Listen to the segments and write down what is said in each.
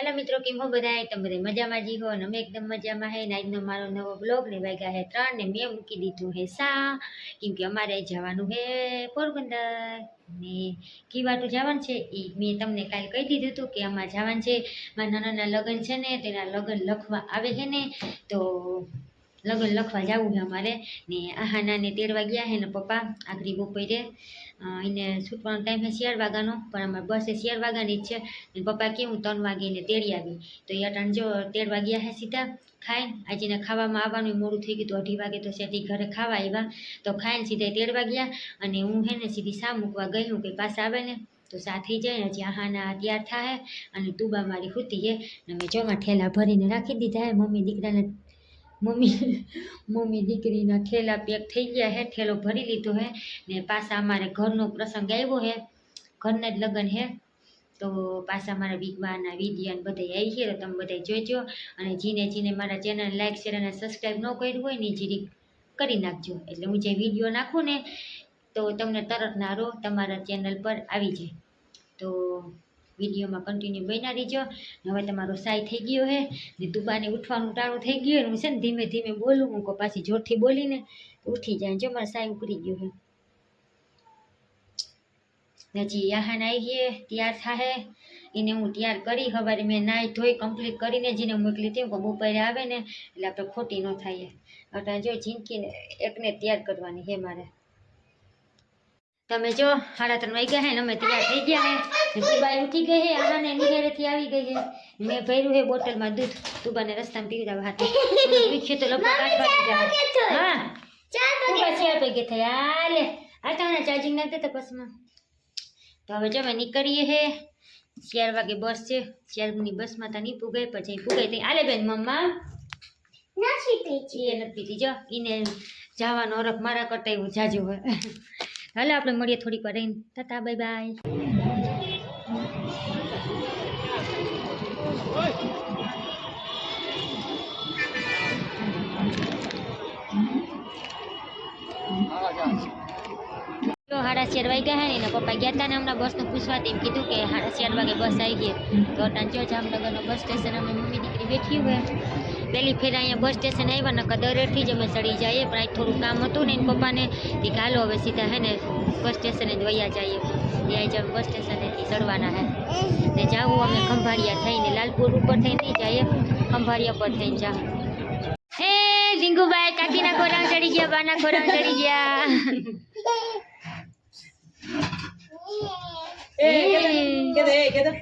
Hello મિત્રો, કેમ હો બધા? તમે બધા મજામાં જી હો અને અમે એકદમ મજામાં હે. ને આજનો મારો નવો બ્લોગ ને વાગ્યા હે ત્રણ ને મેં મૂકી દીધું હે સા. કેમ કે અમારે જવાનું હે પોરબંદર. ને કીવાટું જવાનું છે એ મેં તમને કાલે કહી દીધું હતું કે અમારે જવાનું છે. મારા નાનાના લગ્ન છે ને, તેના લગ્ન લખવા આવે છે ને, તો લગ્ન લખવા જવું છે અમારે. ને આહાના ને તેડવા ગયા હે ને પપ્પા, આખરી બપોરે. એને છૂટવાનો ટાઈમ છે શિયાળ વાગ્યાનો પણ અમારે બસે શેર વાગ્યાની જ છે. અને પપ્પા કેવું ત્રણ વાગે એને તેડી આવી. તો એ અટાણ જો તેડવા વાગ્યા હે સીધા ખાઈને, આજે એને ખાવામાં આવવાનું મોડું થઈ ગયું તો અઢી વાગે તો સેથી ઘરે ખાવા આવ્યા. તો ખાઈને સીધા તેર વાગ્યા અને હું હે ને સીધી સા મૂકવા ગઈ હું કે પાછા આવે ને, તો સા થઈ જાય હજી આહાના તૈયાર થાય અને તુબા મારી હૂતી હે. અને મેં જોમાં ઠેલા ભરીને રાખી દીધા હે. મમ્મી દીકરાને મમ્મી મમ્મી દીકરીના ઠેલા પેક થઈ ગયા હે ઠેલો ભરી લીધો હે, ને પાછા અમારે ઘરનો પ્રસંગ આવ્યો હે, ઘરના જ લગ્ન હે. તો પાછા મારા વિગવાના વીડિયો ને બધા આવી છે તો તમે બધા જોઈજો અને જીને જીને મારા ચેનલ લાઈક શેર અને સબસ્ક્રાઈબ ન કર્યું હોય ને જીરી કરી નાખજો. એટલે હું જે વીડિયો નાખું ને, તો તમને તરત નારો તમારા ચેનલ પર આવી જાય. તો વિડીયોમાં કન્ટિન્યુ બન્યા રહીજો. હવે તમારો સાય થઈ ગયો હે. ને દુબાને ઉઠવાનું ટાળું થઈ ગયું હું છે ને ધીમે ધીમે બોલું, હું કહું, પાછી જોરથી બોલીને ઉઠી જાય જો મારે સાય ઉકળી ગયો હે. હજી યાહાન આવી ગયે, તૈયાર થાય એને હું તૈયાર કરી સવારે મેં નાહી ધોઈ કમ્પ્લીટ કરીને જેને મોકલી હતી. કે બપોરે આવે ને, એટલે આપણે ખોટી ન થાય એટલે જો જિંદગીને એકને તૈયાર કરવાની હે મારે. તમે જો સાડા ત્રણ વાગ્યા હે ને અમે તૈયાર થઈ ગયા હે. તુબાઈ ઉઠી ગઈ હે આહાને નિહારેથી આવી ગઈ હે. મેં ભર્યું હે બોટલમાં દૂધ. તુબાને રસ્તામાં પીવી દેવા હાથે પીછે તો લપડા કાઢવાની જાય. હા. તુબા ચાર પૈકી થઈ હાલે આ તો ચાર્જિંગ નાખી દેતા બસમાં તો હવે જો અમે નીકળીએ હે. ચાર વાગે બસ છે. ચારની બસમાં તો નહીં પુગાય પછી પુગાય ત્યાં. આલે બેન મમ્મા. એ નથી પીતી. જો એને જવાનો અરફ મારા કરતા એવું જાજુ હોય. હાલો, આપણે મળીએ થોડીક વાર રહીને. Ta ta bye bye. હાડા ચાર વાગ્યા હે ને, એના પપ્પા ગયા હતા ને હમણાં બસનું પૂછવા તેમ કીધું કે સાડા ચાર વાગે બસ આવી ગઈ. તો અટાણ જો જામનગરનો બસ સ્ટેશન, અમે મમ્મી દીકરી બેઠી હોય. પહેલી ફેર અહીંયા બસ સ્ટેશન આવ્યા નકર દરેકથી જ અમે ચડી જઈએ પણ આજ થોડું કામ હતું ને એના પપ્પાને એ કે હાલો હવે સીધા હે ને બસ સ્ટેશને જ વયા જઈએ એ આજે અમે બસ સ્ટેશનેથી ચડવાના હે ને જાવું અમે ખંભાળિયા થઈને લાલપુર ઉપર થઈને નહીં જઈએ ખંભાળિયા પર થઈને જા હે ડીંગુભાઈ કાકીના ખોરાક ચડી ગયા બાના ખોરાક ચડી ગયા એ કેતો એ કેતો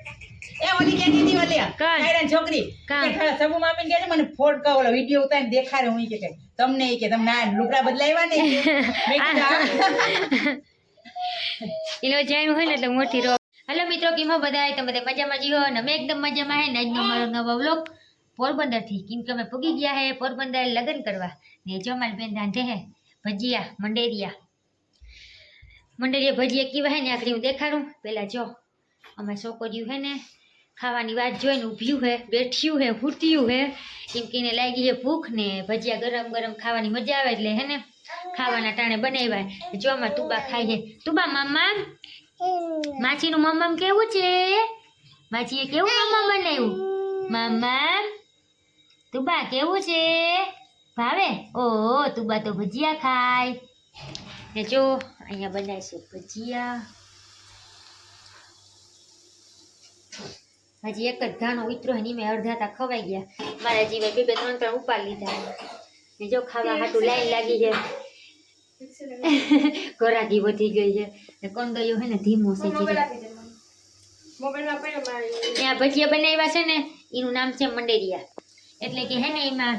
એ ઓલી કેતી હતી ઓલી કોણ? છોકરી? કે સબુ મામીને કહે મને ફોડ કા ઓલો વિડિયો ઉતારીને દેખાડે. હું કે કે તમને કે તમે આ લુગડા બદલાવ્યા ને મેં કીધું, એનો જાણ હોય ને એટલે મોટી રો હલો મિત્રો કેમ બધા તમે બધા મજામાં જીવો અને અમે એકદમ મજામાં હે ને આજનો મારો નવો વ્લોગ. પોરબંદરથી કેમ કે અમે પૂગી ગયા હે પોરબંદર લગ્ન કરવા. ને જો મારી બેન રાંધે હે ભજીયા મંડેરિયા. મંડેરિયા ભજીયા કેવા હે ને આખરી હું દેખાડું. પેલા જો અમે છોકરીયું હે ને ખાવાની વાત જોઈને ઊભ્યું હે બેઠ્યું હે ફૂટ્યું હે. કેમ કે એને લાગી છે ભૂખ ને ભજીયા ગરમ ગરમ ખાવાની મજા આવે એટલે હે ને ખાવાના ટાણે બનાવ્યા. જો આમાં તુબા ખાય છે તુબા મામા માછીનું મમ્મમ કેવું છે? માછીએ કેવું મમ્મમ બનાવ્યું? મામા તુબા કેવું છે? ભાવે? ઓ તુબા તો ભજીયા ખાય. ને જો અહીંયા બનાવીશું છે ભજીયા. હજી એક જ ઘાણો ઉતરો એની મેં અડધા તા ખવાઈ ગયા. મારા જીવે બે બે ત્રણ ત્રણ ઉપાડ લીધા. ને જો ખાવા હાટું લાઈન લાગી છે. ગોરાકી વધી ગઈ છે. ને કંદોયો હે ને ધીમો છે ત્યાં ભજીયા બનાવ્યા છે ને એનું નામ છે મંડેરિયા. એટલે કે હે ને એમાં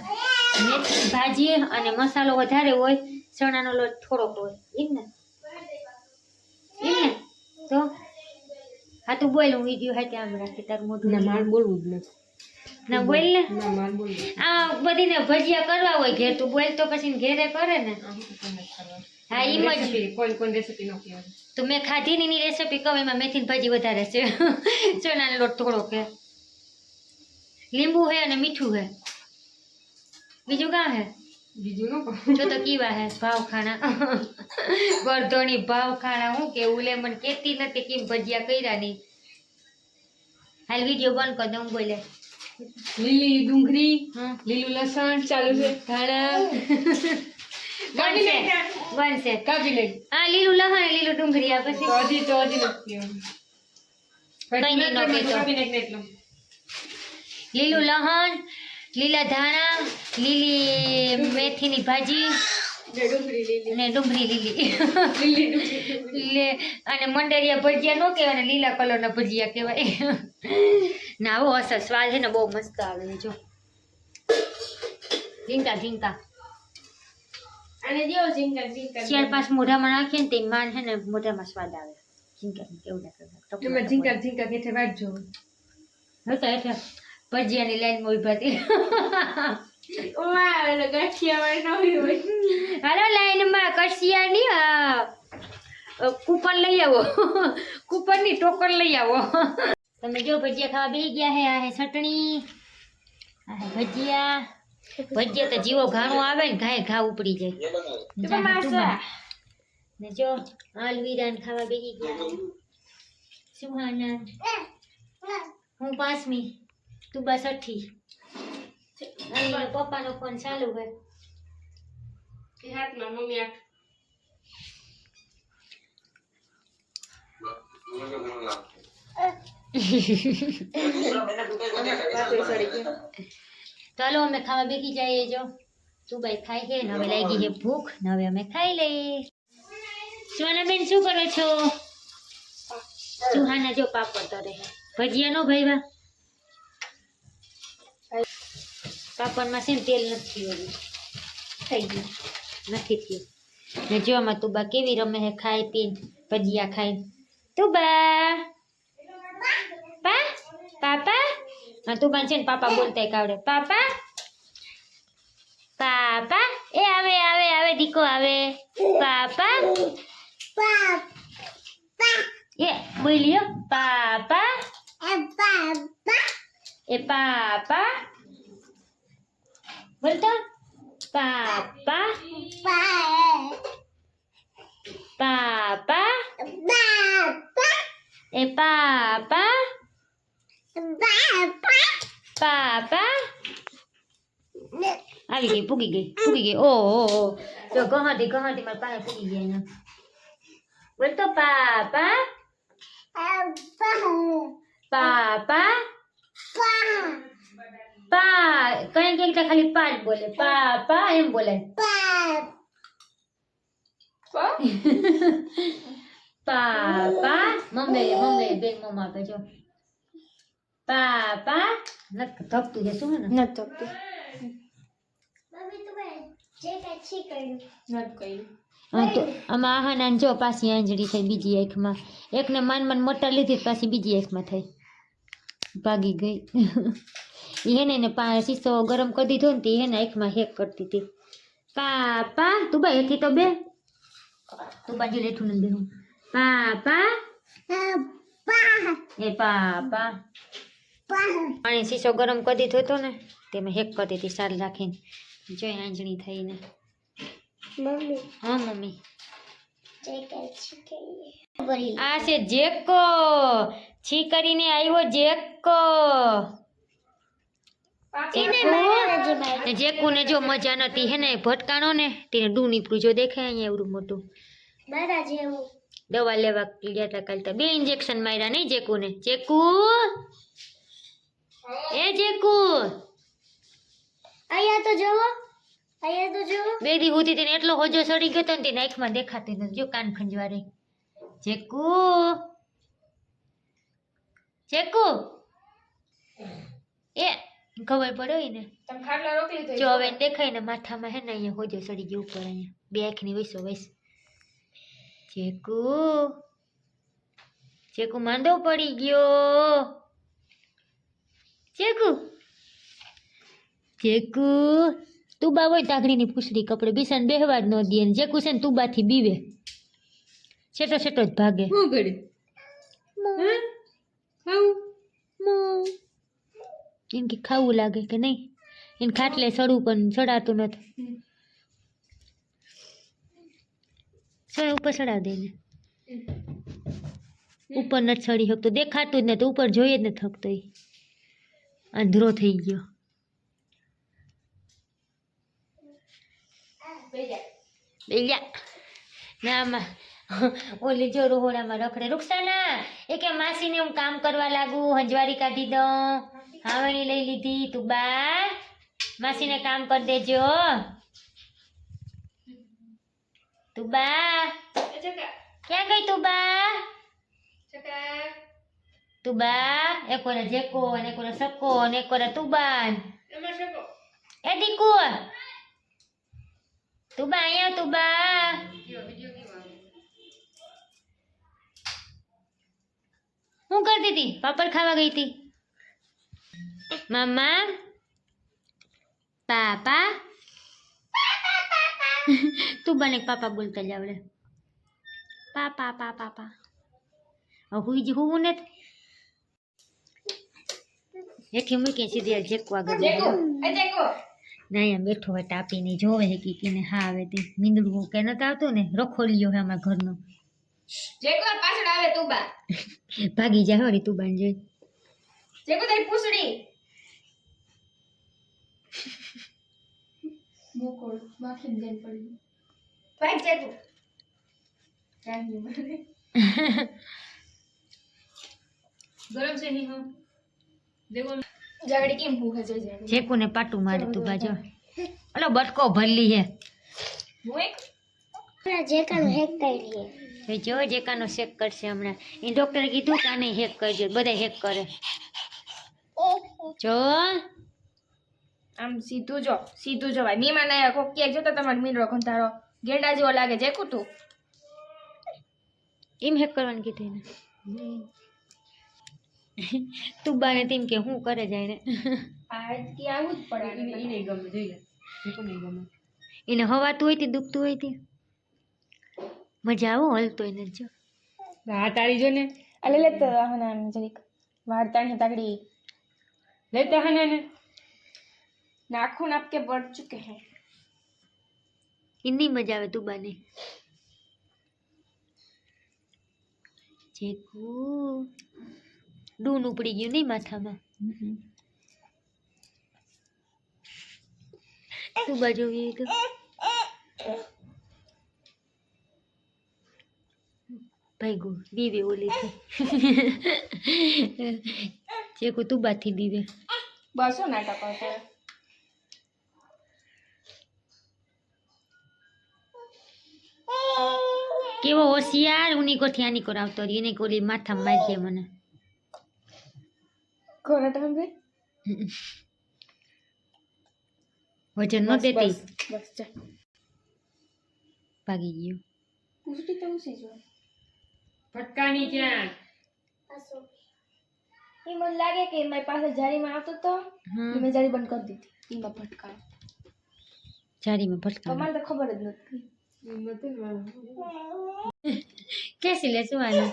મેથી ભાજી અને મસાલો વધારે હોય ચણાનો લોટ થોડોક હોય. એમ ને એમ ને તો હા તું બોલ હું વિડિયો હે આમ રાખી તાર મોઢું ના માર બોલવું જ નથી. ના બોલ ને. ના માર બોલ આ બધીને ભજીયા કરવા હોય ઘેર તું બોલ તો પછી ઘેરે કરે ને. હા એમ જ કોઈ કોઈ રેસીપી નો કહેવાય. તો મેં ખાધી ની એની રેસીપી કહું એમાં મેથી ભાજી વધારે છે. ચણાનો લોટ થોડો કે. લીંબુ હે અને મીઠું હે. બીજું કાં હે? બીજું જો તો કીવા હે ભાવ ખાણા ગરધોણી ભાવ ખાણા હું કે ઉલે મને કેતી નથી કેમ ભજીયા કર્યા નહીં. હાલ વીડિયો બંધ કરી દઉં બોલે. લીલી ડુંગળી લીલું લસણ ચાલુ છે ધાણા. બનશે બનશે કાપી નાખ હા લીલું લહણ લીલું ડુંગળી આ પછી. તો હજી તો હજી નથી નો ને લીલું લહણ લીલા ધાણા લીલી મેથીની ભાજી ને ડુંગળી લીલી અને લે અને મંડળિયા ભજીયા નો કહેવાય ને લીલા કલરના ભજીયા કહેવાય. ના આવો અસર. સ્વાદ છે ને બહુ મસ્ત આવે જો. ઝીંકા ઝીંકા. અને જેવો ઝીંગા ચાર પાંચ મોઢામાં નાખીએ ને તે માન છે ને મોઢામાં સ્વાદ આવે. ઝીંકા કેવું ઝીંગા ઝીંકા કેઠે વાટજો. હતા હેઠા ભજીયાની લાઈનમાં ઊભા હતી હાલો લાઈનમાં કશિયાની કૂપન લઈ આવો. કૂપનની ટોકન લઈ આવો. તમે જો ભજીયા ખાવા બેસી ગયા હે આ હે ચટણી આ હે ભજીયા. ભજીયા તો જીવો ઘાણો આવે ને ઘાય ઘા ઉપડી જાય. ને જો આલવીરાન ખાવા બેસી ગયા. સુહાના. હું પાંચમી તું બસ અઠ્ઠી અને મારા પપ્પાનો ફોન ચાલુ હોય હાથમાં મમ્મી આઠ ચાલો અમે ખાવા બેસી જઈએ જો તું ભાઈ ખાઈ છે ને હવે લાગી છે ભૂખ ને હવે અમે ખાઈ લઈએ સોનાબેન શું કરો છો સુહાના જો પાપડ તરે છે ભજીયા નો ભાઈવા પાપડમાં છે ને તેલ નથી થયું થઈ ગયું. નથી થયું. ને જો આમાં તુબા કેવી રમે છે ખાઈ પીને ભજીયા ખાઈ તુબા! પા પાપા? હા તુબા છે ને પાપા બોલતા કાવડે આવડે. પાપા? પાપા? એ આવે આવે આવે દીકો આવે. પાપા? એ બોલ્યો પાપા. એ પાપા? બોલતો પાપા પાપા એ પાપા પાપા આવી ગઈ પૂગી ગઈ પૂગી ગઈ ઓ તો ગહાટી ગહાટી મારા પાસે પૂગી ગયા અહીંયા બોલ તો પાપા પાપા પા કઈ કઈ ખાલી પા જ બોલે પાપા એમ બોલે પાપા મમ્મી મમ્મી બેન મમ્મા આપે જો પાપા નક ધપતું છે શું ને નથી ધપતું હા તો આમાં આહાના જો પાછી આંજળી થઈ બીજી આંખમાં એકને માન માન મોટા લીધી પાછી બીજી આંખમાં થઈ ભાગી ગઈ એ એને શીશો ગરમ કરી દીધો ને તે હે ને આંખમાં હેક કરતી હતી પાપા તું બા એથી તો બે. તું બાજુ લેઠું ને બેહું. પાપા. એ પાપા. પાણી શીશો ગરમ કરી દીધો હતો ને તેમાં હેક કરતી હતી સારી રાખીને. જોઈ આંજણી થઈને. હા મમ્મી. આ છે જેકો છી કરીને આવ્યો જેકો ને જો મજા નથી હે ને ભટકાણો ને તેને ડૂ નીકળું જો દેખાય અહીંયા એવડું મોટું. દવા લેવા ગયા હતા કાલ બે ઇન્જેક્શન માર્યા નહીં જેકુ ને જેકુ! એ જેકુ! અહીંયા તો જોવો અહીંયા તો જોવો બે દી સુધી તેને એટલો હોજો સડી ગયો તો ને તેની આંખમાં દેખાતી નથી જો કાન ખંજવારે. જેકુ! જેકુ! ખબર પડે હોય ને? જો હવે દેખાય ને માથામાં હે ને અહીંયા હોજો સડી ગયો ઉપર અહીંયા. બે આંખની વૈસો વૈસ ચેકુ. ચેકુ માંદો પડી ગયો. ચેકુ. ચેકુ. તુબા હોય તાઘડીની પૂછડી કપડે બિસાને બેહવા જ ન દે ને ચેકુ છે ને તુબાથી બીવે. છેટો છેટો જ ભાગે. શું કરી હા? ખાવું એમ કે ખાવું લાગે કે નહીં? એને ખાટલે સડવું પણ ચડાતું નથી. સડ ઉપર ચડાવ દેને ઉપર નથી ચડી શકતો. દેખાતું જ નથી. ઉપર જોઈએ જ નથી શકતો એ. અંધરો થઈ ગયો. બેજા ના, આમાં ઓલી જો રોહોડામાં રખડે. રૂક્ષાના એ કે માસીને હું કામ કરવા લાગુ, હંજવારી કાઢી દઉં. હાવણી લઈ લીધી તું બા માસીને કામ કરી દેજો તું બા ક્યાં ગઈ તું બા તું બા એક ઓલા જેકો અને એક ઓલા સકો અને એક ઓલા તુબાન એ દીકુ તું બા અહીંયા તું બા હું કરતી હતી પાપડ ખાવા ગઈ હતી મામા પાપા તું બને પાપા બોલતા જ આવડે પાપા પાપા પાપા હવે હુઈ જ હું ને હેઠી મૂકી સીધી જેકવા ગઈ જેકો એ જેકો ના અહીંયા બેઠો હોય તાપીને જોવે છે કીકીને હા આવે તે મીંદડું કે નતો આવતું ને રખોલિયો હે અમારા ઘરનો જેકો પાછળ આવે તું બા ભાગી જાય હરી તું બાન જોઈ જેકો તારી પૂછડી મોકોળ માખી જઈને પડી ભાઈ જેકો કાંઈ નહીં ગરમ છે નહીં હું દેખો જાગડી કેમ ભૂખે છે જાગડી જેકુને પાટું મારે તું બાજો ઓલો બટકો ભરલી હે હું એક આપણા જેકાનું હેક કરીએ એ જો જેકાનો શેક કરશે હમણાં એ ડોક્ટરે કીધું કે આને હેક કરજો બધા હેક કરે જો આમ સીધું જો સીધું જો ભાઈ મીમાન આયા કોક ક્યાંક જોતા તમારે મીંડળો તારો ગેંડા જેવો લાગે છે તું એમ હેક કરવાની કીધી એને. તું બાને તેમ કે હું કરે જાય ને આ કે આવું જ પડે. એને ગમે જોઈએ લે. નહીં ગમે. એને હવાતું હોય તે દુખતું હોય તે. મજા આવો હલતો એને જો હા તારી જો ને અલે હા ના જરીક. વાર્તાની લે લેતા હા ને નાખુન આપકે बढ़ ચુકે હે ઇની મજા આવે તું બને જેકુ ડૂન ઉપડી ગયું નહીં માથામાં તું બાજુ તો ભાઈ દીવે ઓલી છે જેકુ તું બાથી દીવે બસો નાટક હતા કેવો હોશિયાર ઉની કોઠી આની કોર આવતો રહી કોલી માથામાં મારી દે મને કોરટ હંબે વજન ન દેતી બસ જા ભાગી ગયો ઉસટી તો ઉસી જો ફટકાની ક્યાં એ મને લાગે કે મારી પાસે જારીમાં આવતો તો મેં જારી બંધ કરી દીધી એમાં ફટકાર જારીમાં ફટકાર મને તો ખબર જ નથી કેસી લે શું આને?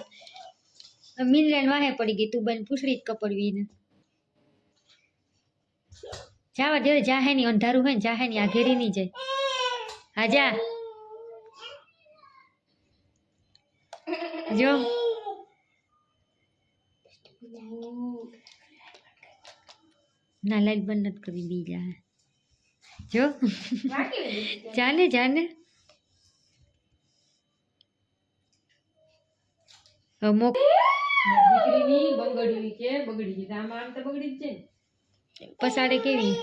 મિનરાન વાહે પડી ગઈ તું બન પૂછડી જ કપડવી ને જાવા દે જાહે ની અંધારું હોય ને જાહે ની આ ઘેરી નહીં જાય. હા જા. જો. ના લાઈટ બંધ નથી કરી બીજા. જો. જાને જાને. દીકરીની બંગડી કે બગડી આમાં આમ તો બગડી જ છે પસાડે કેવી?